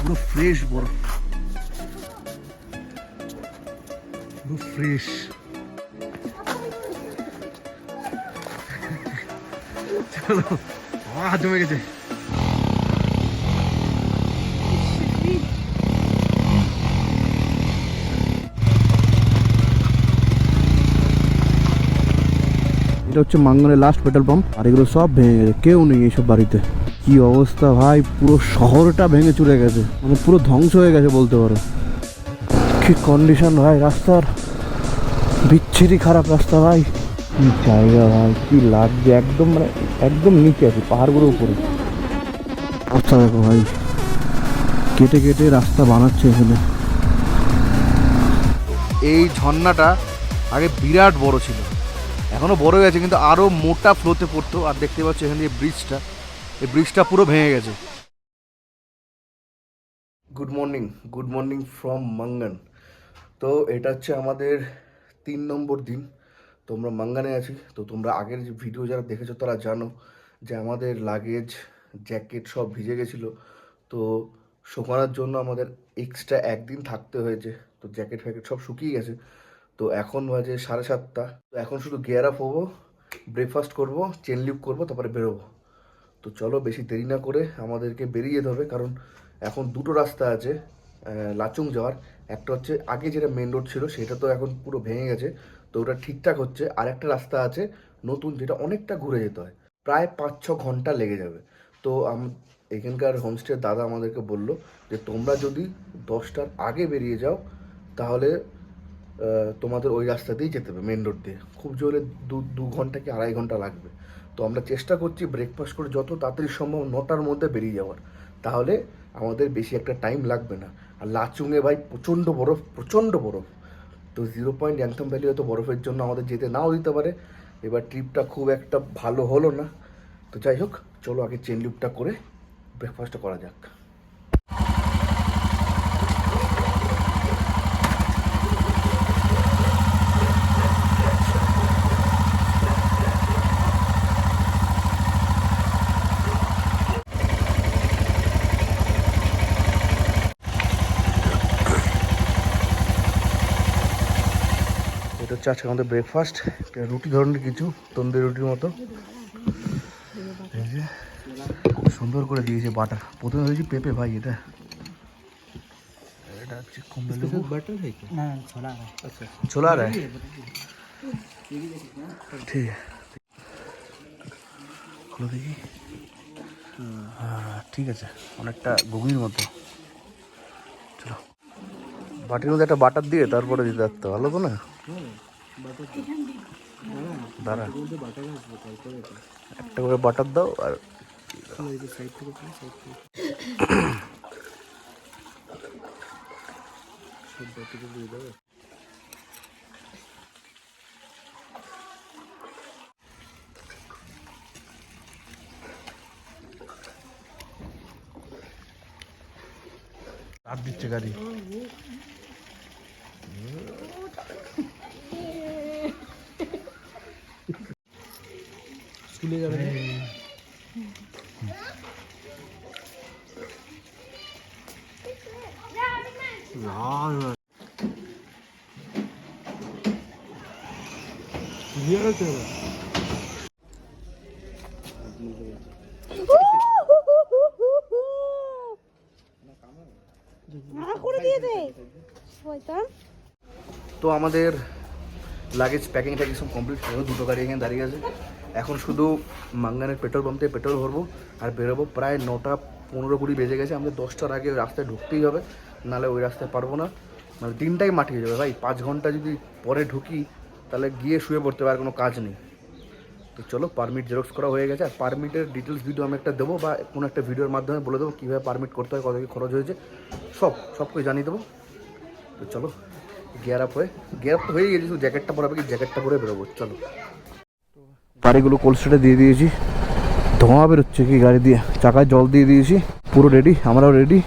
পুরো ফ্রেশ বরফ পুরো ফ্রেশ চলো আমার হাত জমে গেছে এটা হচ্ছে মাঙ্গনের লাস্ট পেট্রোল পাম্প আর এগুলো সব ভেঙে গেছে কেউ নেই এইসব বাড়িতে কি অবস্থা ভাই? পুরো শহরটা ভেঙে চুরে গেছে। মানে পুরো ধ্বংস হয়ে গেছে বলতে পারো। কি কন্ডিশন ভাই রাস্তার? বিচ্ছিরি খারাপ রাস্তা ভাই। কি জায়গা ভাই, কি লাগছে? একদম মানে একদম নিচে আছে, পাহাড়গুলোর উপরে। আচ্ছা দেখো ভাই। কেটে কেটে রাস্তা বানাচ্ছে এখানে। এই ঝর্ণাটা আগে বিরাট বড় ছিল। এখনও বড় হয়ে গেছে, কিন্তু আরও মোটা ফ্লোতে পড়তো। আর দেখতে পাচ্ছ এখানে যে ব্রিজটা এই ব্রিজটা পুরো ভেঙে গেছে। Good morning good morning from Mangan তো এটা হচ্ছে আমাদের তিন নম্বর দিন। তোমরা মাঙ্গানে আছি, তো তোমরা আগের যে ভিডিও যারা দেখেছ তারা জানো যে আমাদের লাগেজ জ্যাকেট সব ভিজে গেছিল। তো শুকানোর জন্য আমাদের এক্সট্রা একদিন থাকতে হয়েছে। তো জ্যাকেট ফ্যাকেট সব শুকিয়ে গেছে। তো এখন বাজে সাড়ে সাতটা। তো এখন শুধু গিয়ার আপ হব ব্রেকফাস্ট করব চেন লিপ করব, তারপরে বেরোবো। তো চলো বেশি দেরি না করে আমাদেরকে বেরিয়ে যেতে হবে, কারণ এখন দুটো রাস্তা আছে লাচুং যাওয়ার। একটা হচ্ছে আগে যেটা মেন রোড ছিল সেটা তো এখন পুরো ভেঙে গেছে, তো ওটা ঠিকঠাক হচ্ছে। আর একটা রাস্তা আছে নতুন যেটা অনেকটা ঘুরে যেতে হয়, প্রায় পাঁচ ছ ঘণ্টা লেগে যাবে। তো এখানকার হোমস্টের দাদা আমাদেরকে বলল যে, তোমরা যদি দশটার আগে বেরিয়ে যাও, তাহলে তোমাদের ওই রাস্তা দিয়েই যেতে হবে মেন রোড দিয়ে। খুব জোরে দু দু ঘণ্টা কি আড়াই ঘণ্টা লাগবে? তো আমরা চেষ্টা করছি ব্রেকফাস্ট করে যত তাড়াতাড়ি সম্ভব নটার মধ্যে বেরিয়ে যাওয়ার। তাহলে আমাদের বেশি একটা টাইম লাগবে না। আর লাচুংয়ে ভাই প্রচণ্ড বরফ প্রচণ্ড বরফ। তো জিরো পয়েন্ট ল্যাংথম ভ্যালি হয়তো বরফের জন্য আমাদের যেতে নাও দিতে পারে। এবার ট্রিপটা খুব একটা ভালো হলো না। তো যাই হোক, চলো আগে চেন লিপটা করে ব্রেকফাস্টটা করা যাক এটা হচ্ছে আজকে আমাদের ব্রেকফাস্ট রুটি ধরনের কিছু তন্দুরি রুটির মতো। সুন্দর করে দিয়েছে বাটার। প্রথমে হয়েছে পেঁপে ভাই এটা। হচ্ছে ছোলা রায় আচ্ছা, ঠিক খুলে দেখি। ঠিক আছে অনেকটা গভীর মতো। চলো। বাটির মধ্যে একটা বাটার দিয়ে তারপরে দিতে থাকতো ভালো তো না? দাঁড়া। একটা করে বাটার দাও আর দিচ্ছে গাড়ি। স্কুলে যাবে করে দিয়ে দে। শয়তান। তো আমাদের লাগেজ প্যাকিং ট্যাকিং সব কমপ্লিট হলো? দুটো গাড়ি এখানে দাঁড়িয়ে আছে। এখন শুধু মাঙ্গানের পেট্রোল পাম্প থেকে পেট্রোল ভরবো আর বেরোবো প্রায় নটা পনেরো কুড়ি বেজে গেছে। আমাদের দশটার আগে ওই রাস্তায় ঢুকতেই হবে নাহলে ওই রাস্তায় পারব না। মানে দিনটাই মাটি হয়ে যাবে ভাই। পাঁচ ঘণ্টা যদি পরে ঢুকি, তাহলে গিয়ে শুয়ে পড়তে আর কোনো কাজ নেই। তো চলো পারমিট জেরক্স করা হয়ে গেছে। আর পারমিটের ডিটেলস ভিডিও আমি একটা দেবো, বা কোনো একটা ভিডিওর মাধ্যমে বলে দেবো, কীভাবে পারমিট করতে হয়, কত কী খরচ হয়েছে। সব সব কিছু জানিয়ে দেবো। তো চলো গিয়ার আপ হয়ে গিয়ার আপ তো হয়ে গেছে, শুধু জ্যাকেটটা পরাবে কি? জ্যাকেটটা পরে বেরোবো। চলো। গাড়িগুলো কোল্ড স্টোরে দিয়ে দিয়েছি ধোঁয়া বেরোচ্ছে কি গাড়ি দিয়ে চাকায় জল দিয়ে দিয়েছি পুরো রেডি আমরাও রেডি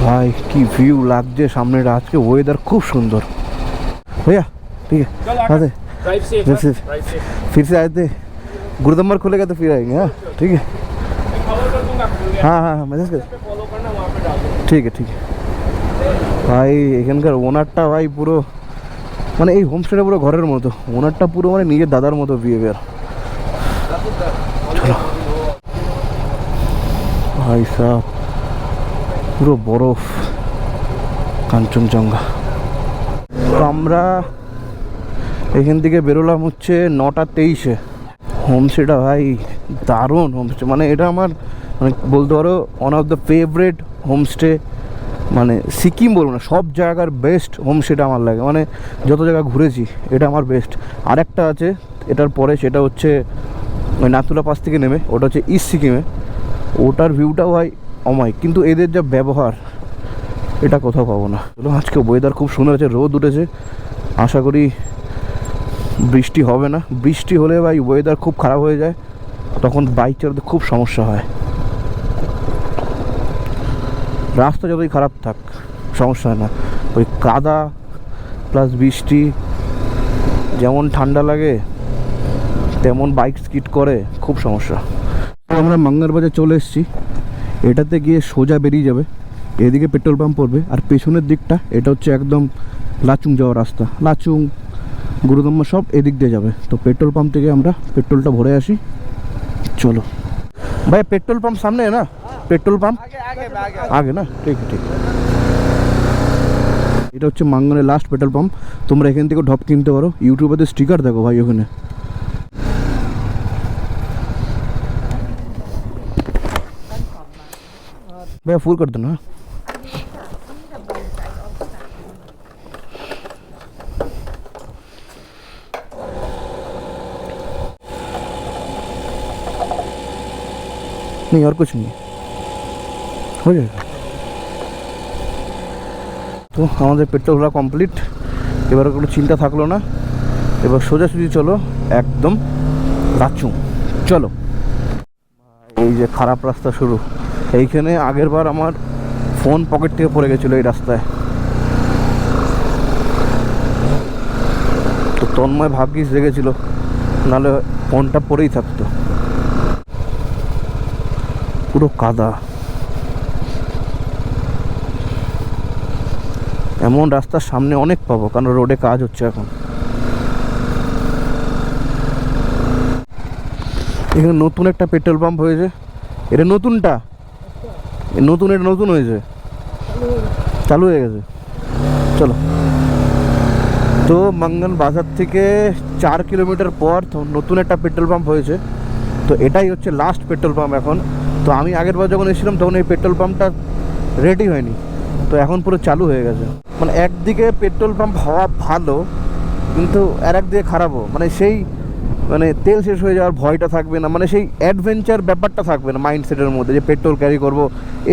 ভাই কি ভিউ লাগছে সামনের আজকে ওয়েদার খুব সুন্দর भैया ठीक है हाँ से ड्राइव सेफ फिर से ड्राइव सेफ फिर से आए थे गुरुदम्बर खुलेगा तो फिर आएंगे हाँ ठीक है खबर कर दूंगा हाँ हाँ हाँ मैसेज कर फॉलो करना वहाँ पे डाल दूंगा ঠিক আছে ঠিক আছে ভাই এখানকার ওনারটা ভাই পুরো মানে এই হোমস্টেটা পুরো ঘরের মতো। ওনারটা পুরো মানে নিজের দাদার মতো বিহেভিয়ার ভাই সাহ পুরো বরফ, কাঞ্চনজঙ্ঘা। তো আমরা এখান থেকে বেরোলাম হচ্ছে নটা তেইশে। হোমস্টেটা ভাই দারুণ হোমস্টে মানে এটা আমার মানে বলতে পারো one of the favourite homestay মানে সিকিম বলব না, সব জায়গার বেস্ট হোমস্টেটা আমার লাগে। মানে যত জায়গা ঘুরেছি, এটা আমার বেস্ট আরেকটা আছে, এটার পরে সেটা হচ্ছে, ওই নাতুলা পাস থেকে নেমে, ওটা হচ্ছে ইস্ট সিকিমে। ওটার ভিউটাও হয় অমায় কিন্তু এদের যা ব্যবহার, এটা কোথাও পাবো না। আজকে ওয়েদার খুব সুন্দর আছে, রোদ উঠেছে। আশা করি বৃষ্টি হবে না। বৃষ্টি হলে ভাই ওয়েদার খুব খারাপ হয়ে যায়, তখন বাইক চালাতে খুব সমস্যা হয়। রাস্তা যতই খারাপ থাক, সমস্যা হয় না। ওই কাদা প্লাস বৃষ্টি যেমন ঠান্ডা লাগে, তেমন বাইক স্কিড করে, খুব সমস্যা। তো আমরা বাজার চলে এসেছি। এটাতে গিয়ে সোজা বেরিয়ে যাবে। এদিকে পেট্রোল পাম্প পড়বে। আর পেছনের দিকটা, এটা হচ্ছে একদম লাচুং যাওয়ার রাস্তা। লাচুং গুরুদম্ম সব এদিক দিয়ে যাবে। তো পেট্রোল পাম্প থেকে আমরা পেট্রোলটা ভরে আসি। চলো। ভাই পেট্রোল পাম্প সামনে না? পেট্রোল পাম্প আগে না ঠিক ঠিক এটা হচ্ছে মাঙ্গনের লাস্ট পেট্রোল পাম্প তোমরা এখান থেকে ঢপ কিনতে পারো ইউটিউবে স্টিকার দেখো ভাই ওখানে भैया फुल कर दो ना नहीं और कुछ नहीं তো আমাদের পেট্রোল ঘোরা কমপ্লিট এবার কোনো চিন্তা থাকল না। এবার সোজাসুজি চলো, একদম রাচু। চলো। এই যে খারাপ রাস্তা শুরু। এইখানে আগের বার আমার ফোন পকেট থেকে পড়ে গেছিল এই রাস্তায়। তো তন্ময় ভাগ্যিস দেখেছিল নাহলে ফোনটা পরেই থাকতো। পুরো কাদা। এমন রাস্তার সামনে অনেক পাবো, কারণ রোডে কাজ হচ্ছে এখন। এখানে নতুন একটা পেট্রোল পাম্প হয়েছে। এটা নতুনটা? নতুন, এটা নতুন হয়েছে? চালু হয়ে গেছে। চলো। তো মঙ্গন বাজার থেকে চার কিলোমিটার পর নতুন একটা পেট্রোল পাম্প হয়েছে। তো এটাই হচ্ছে লাস্ট পেট্রোল পাম্প এখন। তো আমি আগের বার যখন এসেছিলাম, তখন এই পেট্রোল পাম্পটা রেডি হয়নি। তো এখন পুরো চালু হয়ে গেছে। মানে একদিকে পেট্রোল পাম্প হওয়া ভালো, কিন্তু আর একদিকে খারাপও। মানে সেই মানে তেল শেষ হয়ে যাওয়ার ভয়টা থাকবে না। মানে সেই অ্যাডভেঞ্চার ব্যাপারটা থাকবে না মাইন্ডসেটের মধ্যে, যে পেট্রোল ক্যারি করব।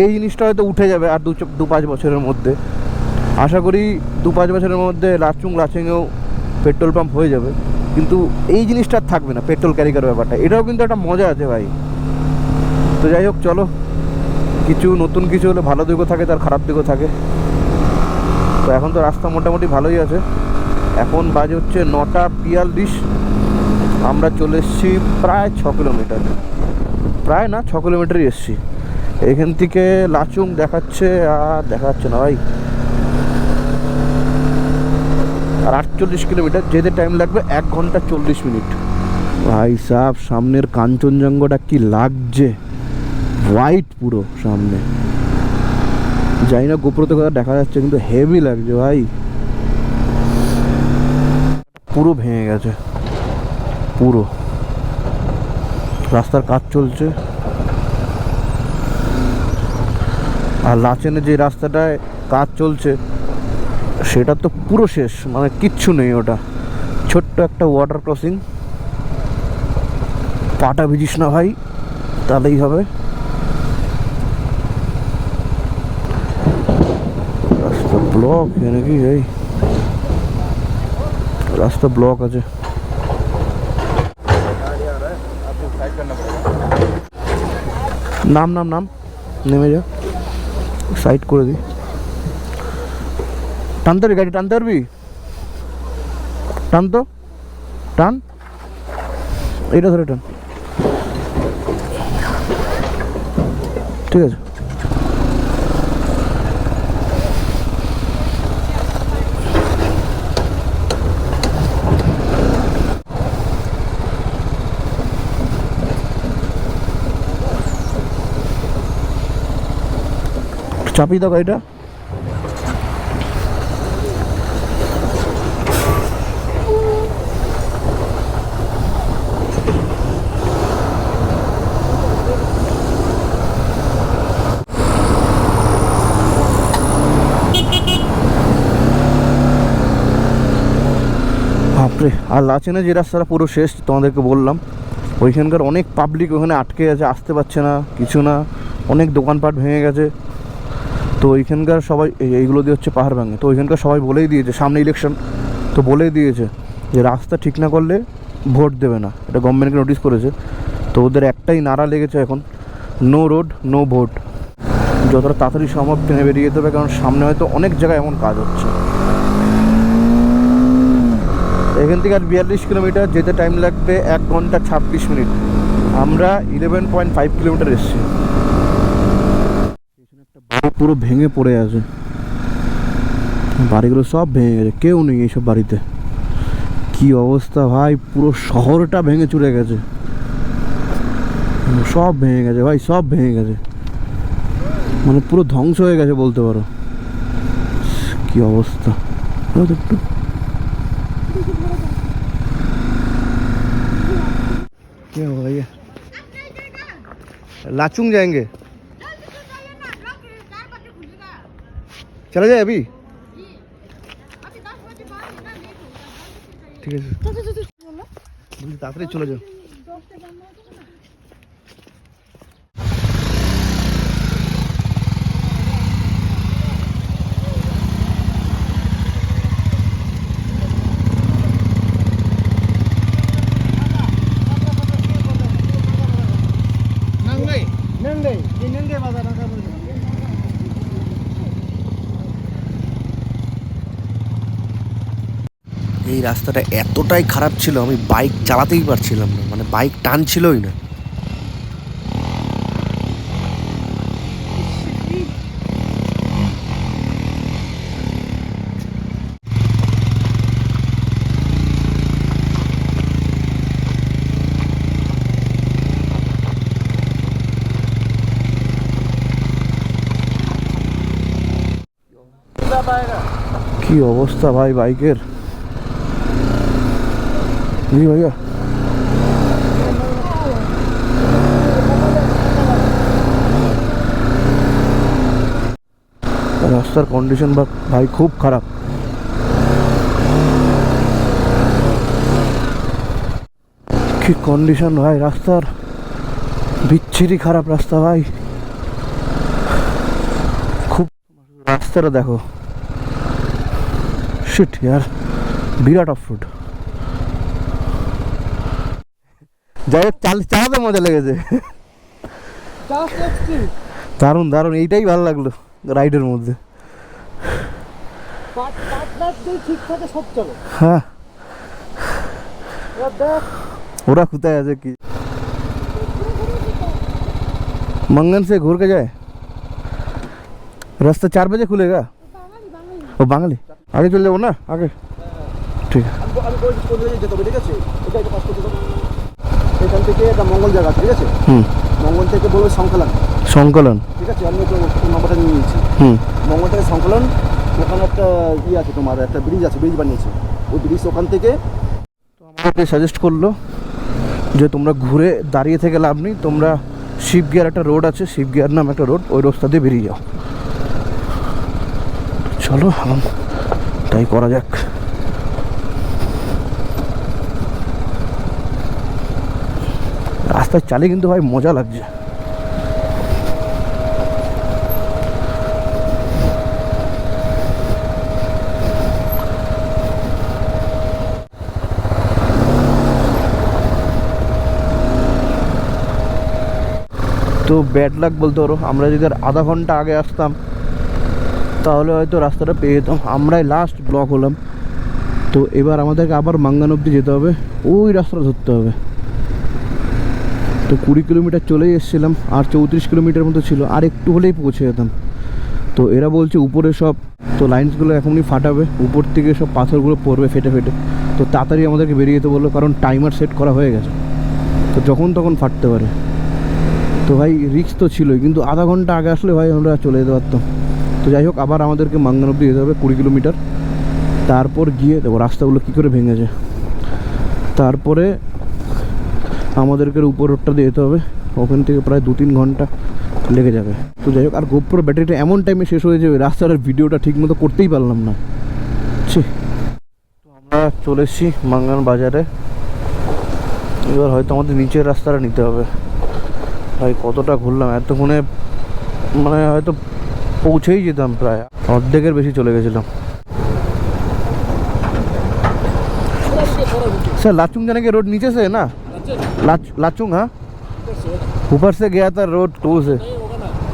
এই জিনিসটা হয়তো উঠে যাবে আর দু দু পাঁচ বছরের মধ্যে। আশা করি দু পাঁচ বছরের মধ্যে লাচুং লাচুংয়েও পেট্রোল পাম্প হয়ে যাবে। কিন্তু এই জিনিসটা থাকবে না, পেট্রোল ক্যারি করার ব্যাপারটা। এটাও কিন্তু একটা মজা আছে ভাই। তো যাই হোক, চলো। কিছু নতুন কিছু হলে ভালো দিকও থাকে, তার খারাপ দিকও থাকে। তো এখন তো রাস্তা মোটামুটি ভালোই আছে। এখন বাজে হচ্ছে নটা বিয়াল্লিশ। আমরা চলে এসেছি প্রায় ছ কিলোমিটার। প্রায় না, ছ কিলোমিটারই এসেছি। এখান থেকে লাচুং দেখাচ্ছে আর দেখাচ্ছে না ভাই। আর আটচল্লিশ কিলোমিটার, যেতে টাইম লাগবে এক ঘণ্টা চল্লিশ মিনিট। ভাই সাহ সামনের কাঞ্চনজঙ্ঘাটা কি লাগছে? হোয়াইট পুরো সামনে। জানি না গোপ্রতে কথা দেখা যাচ্ছে, কিন্তু হেভি লাগছে ভাই। পুরো ভেঙে গেছে। পুরো। রাস্তার কাজ চলছে। আর লাচেনে যে রাস্তাটায় কাজ চলছে, সেটা তো পুরো শেষ মানে কিচ্ছু নেই ওটা। ছোট্ট একটা ওয়াটার ক্রসিং পাটা ভিজিস না ভাই, তাহলেই হবে রাস্তা ব্লক নাকি এই? রাস্তা ব্লক আছে। নাম নাম নাম, নেমে যা। সাইড করে দিই টানতে পারবি গাড়ি, টানতে পারবি? টান তো। টান। এইটা ধরে টান। ঠিক আছে। চাপিয়ে দাও গাড়িটা। বাপরে, আর লাচেনে যে রাস্তাটা পুরো শেষ, তোমাদেরকে বললাম। ওইখানকার অনেক পাবলিক ওখানে আটকে আছে, আসতে পারছে না, কিছু না। অনেক দোকানপাট ভেঙে গেছে। তো ওইখানকার সবাই, এই- এইগুলো দিয়ে হচ্ছে পাহাড় ভাঙে। তো ওইখানকার সবাই বলেই দিয়েছে, সামনে ইলেকশন তো বলেই দিয়েছে যে রাস্তা ঠিক না করলে ভোট দেবে না। এটা গভর্নমেন্টকে নোটিস করেছে। তো ওদের একটাই নারা লেগেছে এখন নো রোড নো ভোট যতটা তাড়াতাড়ি সম্ভব ট্রেনে বেরিয়ে যেতে হবে, কারণ সামনে হয়তো অনেক জায়গায় এমন কাজ হচ্ছে। এখান থেকে আর বিয়াল্লিশ কিলোমিটার যেতে টাইম লাগবে এক ঘণ্টা ছাব্বিশ মিনিট। আমরা ইলেভেন পয়েন্ট ফাইভ কিলোমিটার এসেছি। পুরো ভেঙে পড়ে আছে বাড়িগুলো সব ভেঙে গেছে কেউ নেই এইসব বাড়িতে কি অবস্থা ভাই পুরো শহরটা ভেঙে চুরে গেছে সব ভেঙে গেছে ভাই সব ভেঙে গেছে মানে পুরো ধ্বংস হয়ে গেছে বলতে পারো কি অবস্থা দাও তো একটু क्या होगा ये लाचुंग जाएंगे चला जाए अभी ঠিক আছে বলছি তাড়াতাড়ি চলে যাও এই রাস্তাটা এতটাই খারাপ ছিল, আমি বাইক চালাতেই পারছিলাম না মানে বাইক টানছিলই না। কি অবস্থা ভাই বাইকের? জি ভাইয়া রাস্তার কন্ডিশন বা ভাই খুব খারাপ। কি কন্ডিশন ভাই, রাস্তার বিচ্ছিরি খারাপ রাস্তা ভাই। খুব রাস্তাটা দেখো। শিট ইয়ার, বিরাট অফ রোড যাই হোক চাল চালাতে মজা লেগেছে দারুণ দারুণ এইটাই ভালো লাগলো রাইডের মধ্যে হ্যাঁ ওরা কোথায় আছে কি मंगन से घूर के जाए रास्ता चार बजे खुलेगा ও বাঙালি আগে চলে যাবো না আগে ঠিক আছে এখান থেকে একটা মঙ্গল জায়গা ঠিক আছে? হুম। মঙ্গল থেকে বলবে সংকলন। সংকলন। ঠিক আছে? আমি তো নম্বরটা নিয়ে নিয়েছি। হুম। মঙ্গল থেকে সংকলন ওখানে একটা ইয়ে আছে তোমার একটা ব্রিজ আছে ব্রিজ বানিয়েছে। ওই ব্রিজ ওখান থেকে আমাকে সাজেস্ট করল যে তোমরা ঘুরে দাঁড়িয়ে থেকে লাভ নেই। তোমরা শিবগিয়ার একটা রোড আছে শিবগিয়ার নাম একটা রোড ওই রাস্তা দিয়ে বেরিয়ে যাও। চলো তাই করা যাক। রাস্তায় চালিয়ে কিন্তু ভাই মজা লাগছে। তো ব্যাড লাক বলতে পারো, আমরা যদি আর আধা ঘণ্টা আগে আসতাম, তাহলে হয়তো রাস্তাটা পেয়ে যেতাম। আমরাই লাস্ট ব্লক হলাম। তো এবার আমাদেরকে আবার মাঙ্গান অব্দি যেতে হবে। ওই রাস্তাটা ধরতে হবে। তো কুড়ি কিলোমিটার চলেই এসেছিলাম, আর চৌত্রিশ কিলোমিটার মতো ছিল, আর একটু হলেই পৌঁছে যেতাম। তো এরা বলছে উপরে সব, তো লাইন্সগুলো এখনই ফাটাবে, উপর থেকে সব পাথরগুলো পড়বে ফেটে ফেটে। তো তাড়াতাড়ি আমাদেরকে বেরিয়ে যেতে বলল, কারণ টাইমার সেট করা হয়ে গেছে। তো যখন তখন ফাটতে পারে। তো ভাই রিক্স তো ছিলই, কিন্তু আধা ঘণ্টা আগে আসলে ভাই আমরা চলে যেতে পারতাম। তো যাই হোক, আবার আমাদেরকে মাঙ্গান অব্দি যেতে হবে, কুড়ি কিলোমিটার। তারপর গিয়ে দেখো রাস্তাগুলো কী করে ভেঙেছে। তারপরে আমাদেরকে উপর রোডটা দিয়ে যেতে হবে। ওখান থেকে প্রায় দু তিন ঘণ্টা লেগে যাবে। তো যাই হোক, আর গোপ্রো ব্যাটারিটা এমন টাইমে শেষ হয়ে যাবে, রাস্তার ভিডিওটা ঠিক মতো করতেই পারলাম না। ছি। তো আমরা চলে এসেছি মাঙ্গান বাজারে। এবার হয়তো আমাদের নিচের রাস্তাটা নিতে হবে। ভাই, কতটা ঘুরলাম, এতক্ষণে মানে হয়তো পৌঁছেই যেতাম প্রায়। অর্ধেকের বেশি চলে গেছিলাম। স্যার, লাচুং জানাকে রোড নিচেছে না? लाच लाचुंग हाँ ऊपर से गया था रोड टू से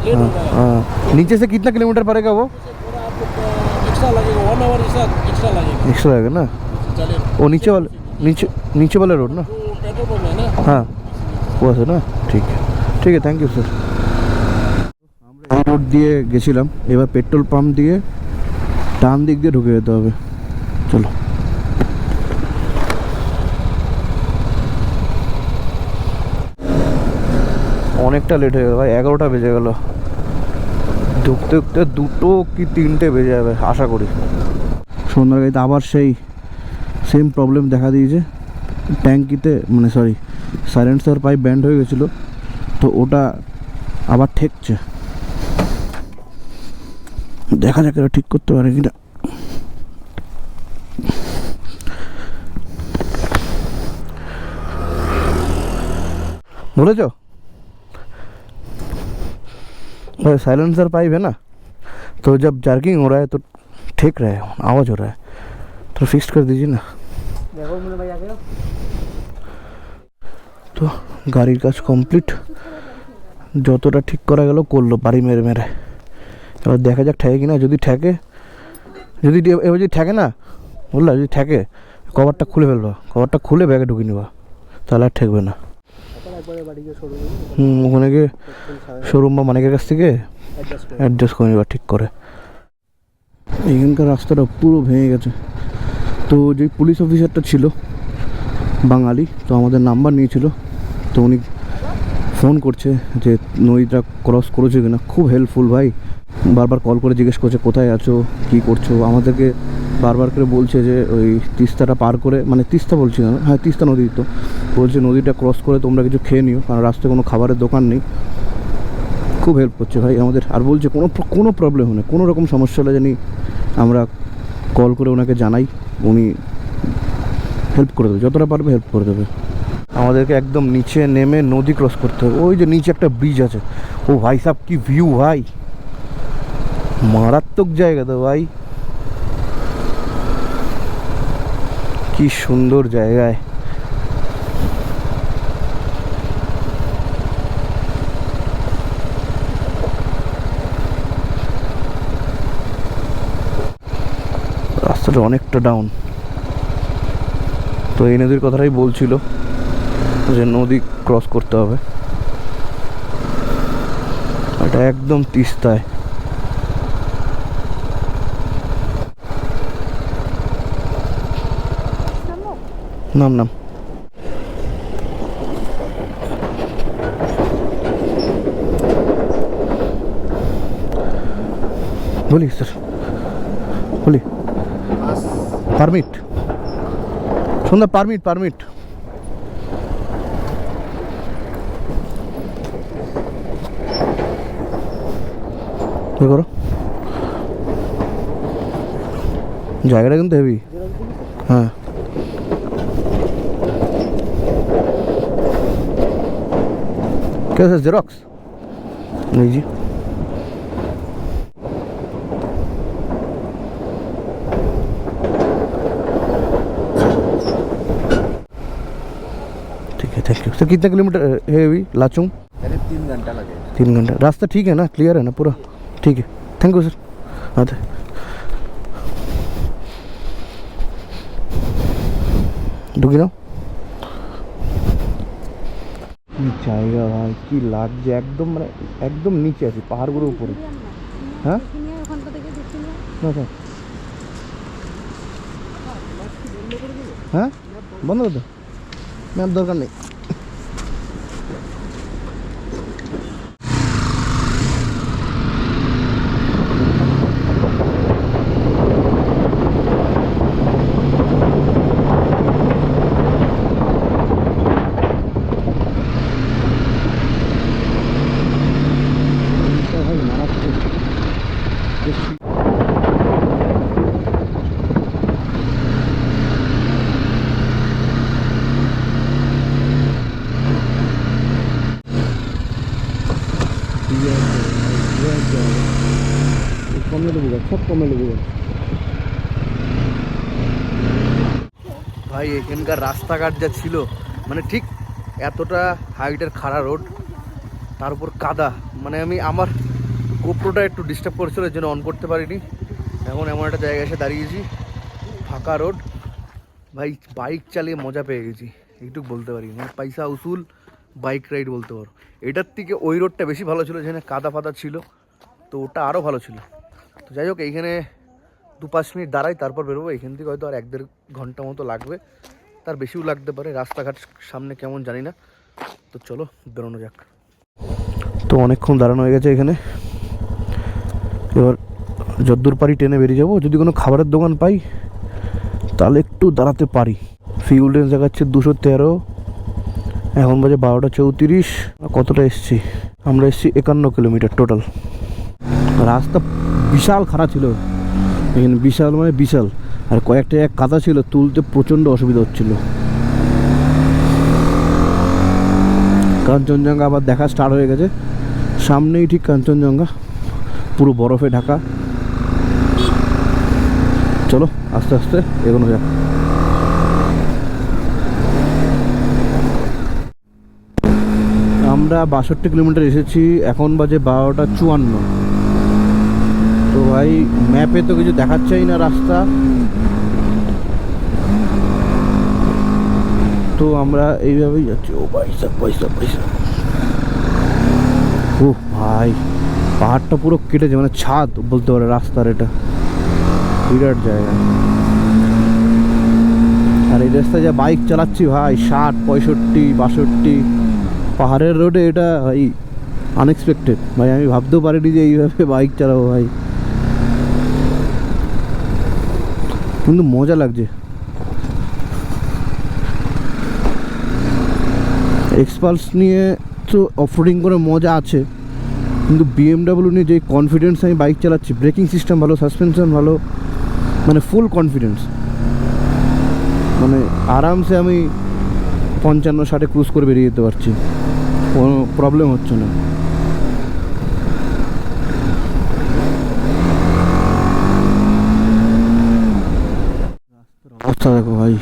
हाँ, हाँ नीचे से कितना किलोमीटर पड़ेगा वो एक्स्ट्रा लगेगा वन आवर जैसा एक्स्ट्रा लगेगा एक्स्ट्रा रहेगा ना चले वो नीचे वाले नीचे नीचे वाला रोड ना वो पेट्रोल पंप है ना হ্যাঁ ও আছে না ঠিক ঠিক আছে থ্যাংক ইউ স্যার আমরা এই রোড দিয়ে গেছিলাম এবার পেট্রোল পাম্প দিয়ে ডান দিক দিয়ে ঢুকে যেতে হবে চলো অনেকটা লেট হয়ে গেল ভাই, এগারোটা বেজে গেল। ঢুকতে ঢুকতে দুটো কি তিনটে বেজে যাবে, আশা করি। সন্ধ্যার গাড়িতে আবার সেই সেম প্রবলেম দেখা দিয়েছে। ট্যাঙ্কিতে মানে সরি সাইলেন্সার পাইপ ব্যান্ড হয়ে গেছিল, তো ওটা আবার ঠেকছে। দেখা যাক এটা ঠিক করতে পারে কিনা। बोले जो साइलेंसर पाइप है ना तो जब जार्किंग हो रहा है तो ठीक रहा है आवाज़ हो रहा है तो फिक्स कर दीजिए ना তো গাড়ির কাজ কমপ্লিট যতটা ঠিক করা গেল করলো বাড়ি মেরে মেরে এবার দেখা যাক ঠেকে কিনা যদি ঠেকে যদি এ- এবার যদি ঠেকে না বললা যদি ঠেকে কভারটা খুলে ফেলবা কভারটা খুলে ব্যাগে ঢুকিয়ে নেবা তাহলে আর ঠেকবে না হুম ওখানে গিয়ে শোরুম বা মানিকের কাছ থেকে অ্যাডজাস্ট করে নেবা ঠিক করে। এখানকার রাস্তাটা পুরো ভেঙে গেছে। তো যে পুলিশ অফিসারটা ছিল বাঙালি তো আমাদের নাম্বার নিয়েছিল। তো উনি ফোন করছে যে নদীটা ক্রস করেছ কিনা? খুব হেল্পফুল ভাই। বারবার কল করে জিজ্ঞেস করছে কোথায় আছো? কী করছ? আমাদেরকে বারবার করে বলছে যে ওই তিস্তাটা পার করে মানে তিস্তা বলছি না হ্যাঁ তিস্তা নদী তো। বলছে নদীটা ক্রস করে তোমরা কিছু খেয়ে নিও, কারণ রাস্তায় কোনো খাবারের দোকান নেই। খুব হেল্প করছে ভাই আমাদের। আর বলছে কোনো কোনো প্রবলেম নেই কোনো রকম সমস্যা হলে জানি আমরা কল করে ওনাকে জানাই, উনি হেল্প করে দেবে, যতটা পারবে হেল্প করে দেবে। আমাদেরকে একদম নিচে নেমে নদী ক্রস করতে হবে। ওই যে নিচে একটা ব্রিজ আছে। ও ভাই সাহেব কি ভিউ ভাই। মারাত্মক জায়গা তো ভাই। কি সুন্দর জায়গায়। রাস্তাটা অনেকটা ডাউন তো এই নদীর কথাটাই বলছিল যে নদী ক্রস করতে হবে। এটা একদম তিস্তায়। নাম নাম। বলি, স্যার। বলি। পারমিট। সন্ধ্যা পারমিট পারমিট। কি করো? জায়গাটা কিন্তু হেভি হ্যাঁ। This is नहीं जी ठीक है थैंक यू सर कितने किलोमीटर uh, है अभी? लाचुंग? अरे तीन घंटा लगेगा तीन घंटा। रास्ता ठीक है ना? क्लियर है ना पूरा? ठीक है। थैंक यू सर आते। डुगी ना? জায়গা ভাই, কি লাগছে? একদম মানে একদম নিচে আছি, পাহাড়গুলোর উপরে। হ্যাঁ? হ্যাঁ? বন্ধ করে দরকার নেই কমে দেবো সব কমে দেবো ভাই এখানকার রাস্তাঘাট যা ছিল মানে ঠিক এতটা হাইটের খাড়া রোড তার উপর কাদা। মানে আমি আমার গোপ্রোটা একটু ডিস্টার্ব করেছিল, এর জন্য অন করতে পারিনি। এখন এমন একটা জায়গায় এসে দাঁড়িয়েছি, ফাঁকা রোড ভাই বাইক চালিয়ে মজা পেয়ে গেছি, এইটুকু বলতে পারি। মানে পয়সা উসুল বাইক রাইড বলতে পারো। এটার থেকে ওই রোডটা বেশি ভালো ছিল, যেখানে কাদা ফাদা ছিল, তো ওটা আরও ভালো ছিল। তো যাই হোক, এইখানে দু পাঁচ মিনিট দাঁড়াই, তারপর বেরোবো। এখান থেকে হয়তো আর এক দেড় ঘণ্টা মতো লাগবে। তার বেশিও লাগতে পারে, রাস্তাঘাট সামনে কেমন জানি না। তো চলো, বেরোনো যাক। তো অনেকক্ষণ দাঁড়ানো হয়ে গেছে এখানে। এবার যদ্দূর পারি ট্রেনে বেরিয়ে যাব। যদি কোনো খাবারের দোকান পাই, তাহলে একটু দাঁড়াতে পারি। ফিউল রেঞ্জ দেখাচ্ছে দুশো তেরো। এখন বাজে বারোটা চৌত্রিশ। কতটা এসছি? আমরা এসছি একান্ন কিলোমিটার টোটাল রাস্তা বিশাল খারাপ ছিল। এখানে বিশাল মানে বিশাল। আর কয়েকটা কাদা ছিল, তুলতে প্রচণ্ড অসুবিধা হচ্ছিল। কাঞ্চনজঙ্ঘা আবার দেখা স্টার্ট হয়ে গেছে। সামনেই ঠিক কাঞ্চনজঙ্ঘা, পুরো বরফে ঢাকা। চলো, আস্তে আস্তে এগোনো যাক। আমরা বাষট্টি কিলোমিটার এসেছি, এখন বাজে বারোটা চুয়ান্ন। তো ভাই ম্যাপে তো কিছু দেখাচ্ছেই না রাস্তা। তো আমরা এইভাবেই যাচ্ছি। ও পয়সা পয়সা পয়সা ও ভাই, পাহাড়টা পুরো কেটেছে মানে ছাদ বলতে পারে রাস্তার এটা। বিরাট জায়গা। আর এই রাস্তায় যা বাইক চালাচ্ছি ভাই, ষাট, পঁয়ষট্টি, বাষট্টি। পাহাড়ের রোডে এটা ভাই আনএক্সপেক্টেড ভাই, আমি ভাবতেও পারিনি যে এইভাবে বাইক চালাবো ভাই। কিন্তু মজা লাগছে। এক্সপালস নিয়ে তো অফরোডিং করে মজা আছে। কিন্তু বিএমডাব্লিউ নিয়ে যে কনফিডেন্স আমি বাইক চালাচ্ছি ব্রেকিং সিস্টেম ভালো সাসপেনশন ভালো মানে ফুল কনফিডেন্স মানে আরামসে আমি পঞ্চান্ন, ষাটে ক্রুজ করে বেরিয়ে যেতে পারছি। কোনো প্রবলেম হচ্ছে না। রাস্তা দেখো ভাই।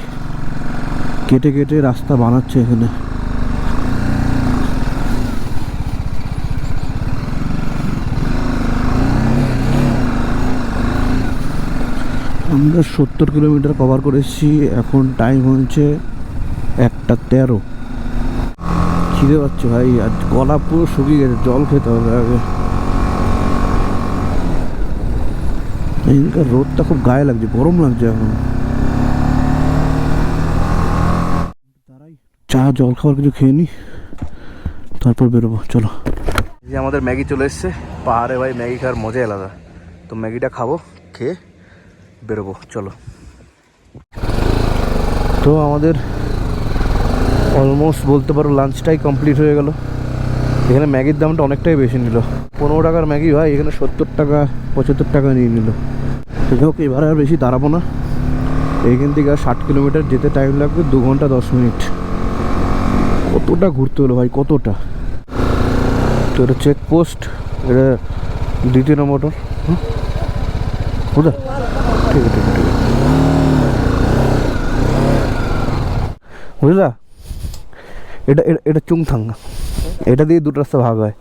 কেটে কেটে রাস্তা বানাচ্ছে এখানে। আমরা সত্তর কিলোমিটার কভার করে এসেছি। এখন টাইম হয়েছে একটা তেরো। খিদে পাচ্ছে ভাই, আর গলা পুরো শুকিয়ে গেছে, জল খেতে হবে আগে। এদিনকার রোদটা খুব গায়ে লাগছে, গরম লাগছে এখন। চা, জল খাবার কিছু খেয়ে নি, তারপর বেরোবো, চলো। এই আমাদের ম্যাগি চলে এসছে, পাহাড়ে ভাই ম্যাগি খাওয়ার মজাই আলাদা। তো ম্যাগিটা খাব, খেয়ে বেরোবো, চলো। তো আমাদের অলমোস্ট বলতে পারো লাঞ্চটাই কমপ্লিট হয়ে গেল। এখানে ম্যাগির দামটা অনেকটাই বেশি নিল। পনেরো টাকার ম্যাগি হয় এখানে সত্তর টাকা, পঁচাত্তর টাকা নিয়ে নিল। যাই হোক, এবার আর বেশি দাঁড়াবো না। এইখান থেকে আর ষাট কিলোমিটার যেতে টাইম লাগবে, দু ঘণ্টা দশ মিনিট। কতটা ঘুরতে হলো ভাই, কতটা? তো এটা চেকপোস্ট এটা দ্বিতীয় নম্বরটা। হুম? বুঝা বুঝলা এটা এটা- এটা চুংথাং এটা দিয়ে দুটো রাস্তা ভাগ হয়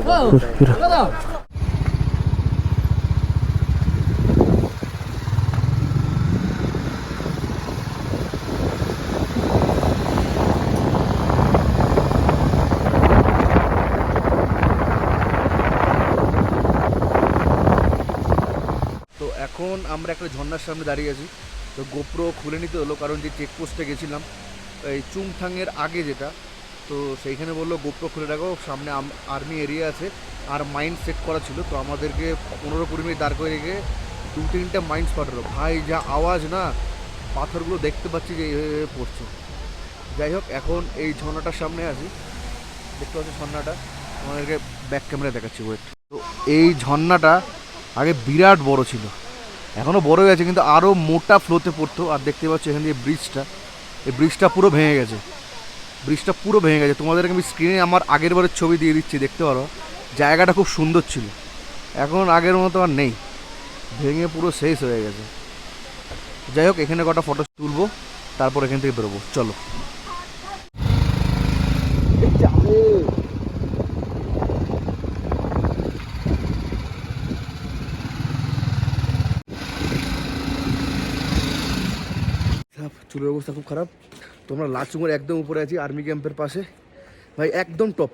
তো এখন আমরা একটা ঝর্ণার সামনে দাঁড়িয়ে আছি। তো গোপ্রো খুলে নিতে হলো, কারণ যে চেকপোস্টে গেছিলাম, এই চুংথাংয়ের আগে যেটা, তো সেইখানে বলল, গোপ্রো খুলে রাখো, সামনে আর্মি এরিয়া আছে। আর মাইন্ড সেট করা ছিল, তো আমাদেরকে পনেরো কুড়ি মিনিট দাঁড় করে রেখে দু তিনটে মাইন্ড স্পট হলো ভাই, যা আওয়াজ না, পাথরগুলো দেখতে পাচ্ছি যে এইভাবে পড়ছে। যাই হোক, এখন এই ঝর্ণাটার সামনে আছি। দেখতে পাচ্ছি ঝর্ণাটা? আমাদেরকে ব্যাক ক্যামেরা দেখাচ্ছি ওয়েট তো এই ঝর্ণাটা আগে বিরাট বড় ছিল। এখনও বড় গেছে, কিন্তু আরও মোটা ফ্লোতে পড়তো। আর দেখতে পাচ্ছি এখান দিয়ে ব্রিজটা এই ব্রিজটা পুরো ভেঙে গেছে। ব্রিজটা পুরো ভেঙে গেছে। তোমাদেরকে আমি স্ক্রিনে আমার আগের বারের ছবি দিয়ে দিচ্ছি, দেখতে পারো। জায়গাটা খুব সুন্দর ছিল। এখন আগের মতো আর নেই। ভেঙে পুরো শেষ হয়ে গেছে। যাই হোক, এখানে কটা ফটো তুলবো, তারপর এখান থেকে বেরোবো। চলো খারাপ চুলের অবস্থা খুব খারাপ। তোমরা লাচুঙের একদম উপরে আছি, আর্মি ক্যাম্পের পাশে। ভাই, একদম টপ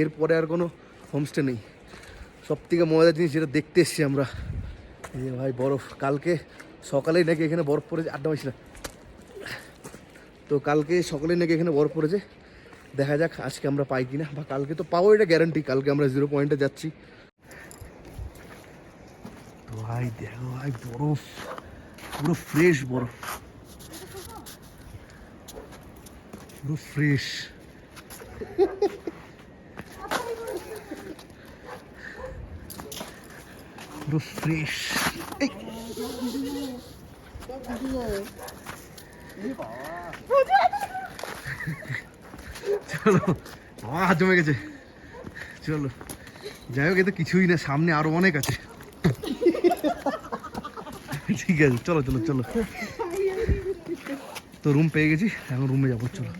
এরপরে আর কোনো হোমস্টে নেই। সব থেকে মজার জিনিস যেটা দেখতে এসছি আমরা, এই ভাই বরফ। কালকে সকালেই নাকি এখানে বরফ পড়েছে, আড্ডা মাইছি না। তো কালকে সকালেই নাকি এখানে বরফ পড়েছে। দেখা যাক আজকে আমরা পাই কিনা। বা কালকে তো পাবো, এটা গ্যারান্টি কালকে আমরা জিরো পয়েন্টে যাচ্ছি। তো ভাই, দেখো ভাই, বরফ। পুরো ফ্রেশ বরফ। পুরো ফ্রেশ পুরো ফ্রেশ চলো আহ জমে গেছে। চলো। যাই হোক, এ তো কিছুই না, সামনে আরও অনেক আছে। ঠিক আছে, চলো চলো চলো। তো রুম পেয়ে গেছি, এখন রুমে যাব, চলো।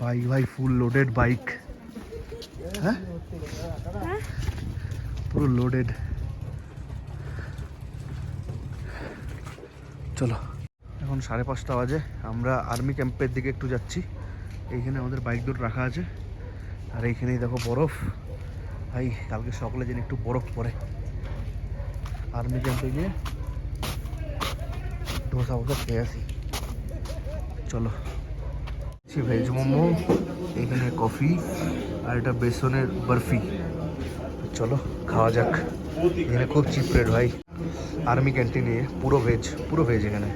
বাইক ভাই ফুল লোডেড বাইক হ্যাঁ? পুরো লোডেড চলো। এখন সাড়ে পাঁচটা বাজে, আমরা আর্মি ক্যাম্পের দিকে একটু যাচ্ছি। এইখানে আমাদের বাইক দুটো রাখা আছে। আর এইখানেই দেখো বরফ। ভাই, কালকে সকালে যেন একটু বরফ পড়ে আর্মি ক্যাম্পে গিয়ে ধোসা ফোসা খেয়ে আসি। চলো। ভেজ মোমো, এখানে কফি আর এটা বেসনের বরফি। চলো, খাওয়া যাক। এখানে খুব চিপ রেট ভাই। আর্মি ক্যান্টিনে পুরো ভেজ পুরো ভেজ এখানে।